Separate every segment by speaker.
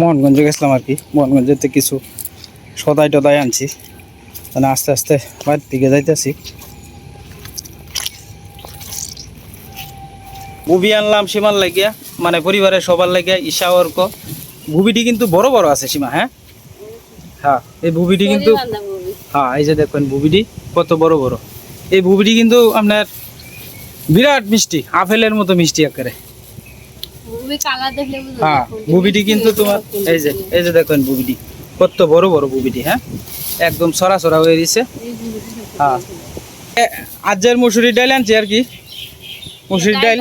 Speaker 1: মোহনগঞ্জে গেছিলাম আর কি। মোহনগঞ্জেতে কিছু সদাই টদাই আনছি। মানে আস্তে আস্তে বাড়ির দিকে যাইতেছি। বুবি আনলাম সীমার লাগিয়া মানে পরিবারের সবার লাগিয়া ঈশা অর্ক। বুবিটি কিন্তু বড় বড় আছে সীমা হ্যাঁ? হ্যাঁ এই বুবিটি কিন্তু হ্যাঁ এই যে দেখবেন বুবিটি কত বড় বড়। এই বুবিটি কিন্তু আপনার বিরাট মিষ্টি আপেলের মতো মিষ্টি একেবারে। হ্যাঁ বুবিটি কিন্তু তোমার এই যে এই যে দেখেন বুবিটি। কত বড় বড় বুবিটি হ্যাঁ? একদম সরা সরা হয়ে দিছে হ্যাঁ। আজের মুসুরি ডাল আনছি আর কি। মুসুরি ডাল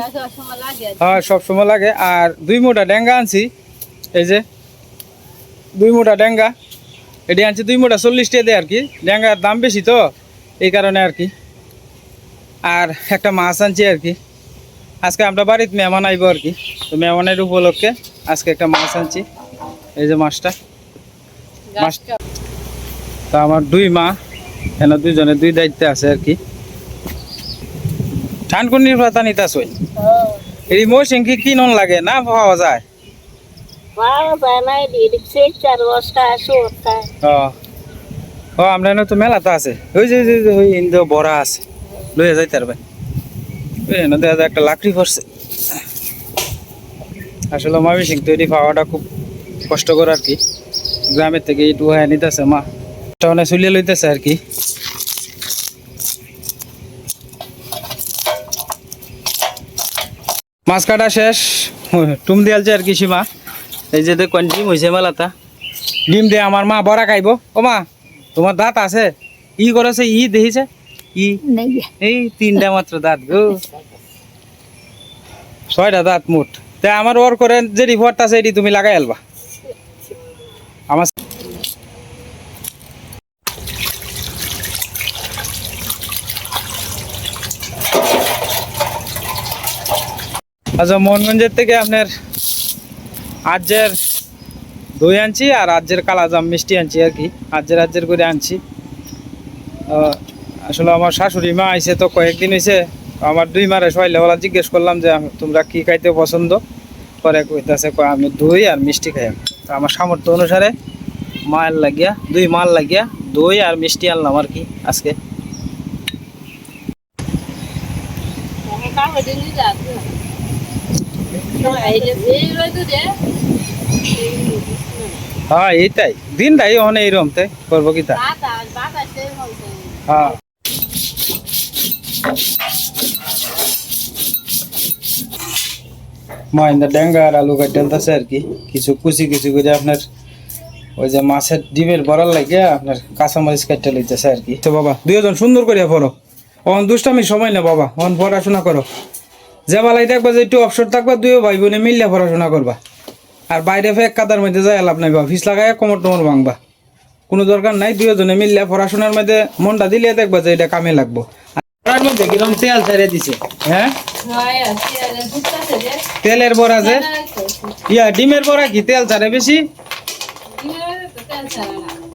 Speaker 1: হ্যাঁ সব সময় লাগে। আর দুই মোটা ডেঙ্গা আনছি। এই যে দুই মোটা ডেঙ্গা। এটি আনছি দুই মোটা চল্লিশ টাকা দেয় আর কি। ডেঙ্গার দাম বেশি তো এই কারণে আর কি। আর একটা মাছ আনছি আর কি। আজকে আমরা বাড়িতে মেহমান আইব আর কি। তো মেহমানের উপলক্ষে আজকে একটা মাছ আনছি। এই যে মাছটা। মাছ তা আমার দুই মা এখানে দুইজনে দুই দায়িত্বে আছে আর কি। ঠানকুনির পাতা নিতে আসই এই মৌসিং কি কি নন লাগে না পাওয়া যায়? ও। আমরা তো মেলাতে আছে। ওই যে ওই ওই বড়া আছে। লইয়া যাইতে পারবে একটা লাকড়ি পড়ছে আসলে সিং তৈরি পাওয়াটা খুব কষ্টকর আর কি। গ্রামের থেকে নিতেছে মা। চলিয়ে লইতেছে আর কি। মাছ কাটা শেষ। টুম দিয়ালছে আর কি সীমা। এই যে দেখুন, ডিম হয়েছে মেলাটা ডিম দিয়ে আমার মা বড়া খাইব। ও মা, তোমার দাঁত আছে? ই করেছে? ই দেখিছে? ই এই তিনটা মাত্র দাঁত গো। ছয়টা দাঁত মোট। তা আমার ওর করে যে রিপোর্টটা আছে এটি তুমি লাগাই আলবা। আমার আচ্ছা মোহনগঞ্জের থেকে আপনার আজের দই আনছি আর আজের কালাজাম মিষ্টি আনছি আর কি। আজের আজের করে আনছি। আসলে আমার শাশুড়ি মা আইসে তো কয়েকদিন হয়েছে আমার দুই মারে সবাইলেবেলা জিজ্ঞেস করলাম যে আম- তোমরা কি খাইতে পছন্দ? পরে কইতাছে কয় আমি দই আর মিষ্টি খাই তো আমার সামর্থ্য অনুসারে মাল লাগিয়া দুই মাল লাগিয়া দই আর মিষ্টি আনলাম আর কি আজকে। হ্যাঁ এইটাই। দিনটাই অনেক এইরকম তাই করব কি তা। হ্যাঁ। মহিন্দা ডেঙ্গা আর আলু কাটতেছে আর কি। কিছু কুচি কুচি করে আপনার ওই যে মাছের ডিমের বড়ার লাগে আপনার কাঁচামরিচ কাটতে লইতেছে আর কি। তো বাবা, দুইজন সুন্দর করে পড়ো। অন দুষ্টামি সময় না বাবা অন পড়াশোনা করো। যে বেলায় দেখবা যে একটু অবসর থাকবা, দুইও ভাই বোনে মিললে পড়াশোনা করবা। আর বাইরে ফেক কাদার মধ্যে যায় লাভ নাই বাবা, ফিস লাগায় কোমর টোমর ভাঙবা। কোনো দরকার নাই, দুইজনে মিললে পড়াশোনার মধ্যে মনটা দিলে দেখবা যে এটা কামে লাগবো। তেল ছেড়ে দিছে? হ্যাঁ? তেলের বড়া যে? ইয়া ডিমের বড়া কি? তেল ছাড়ে বেশি?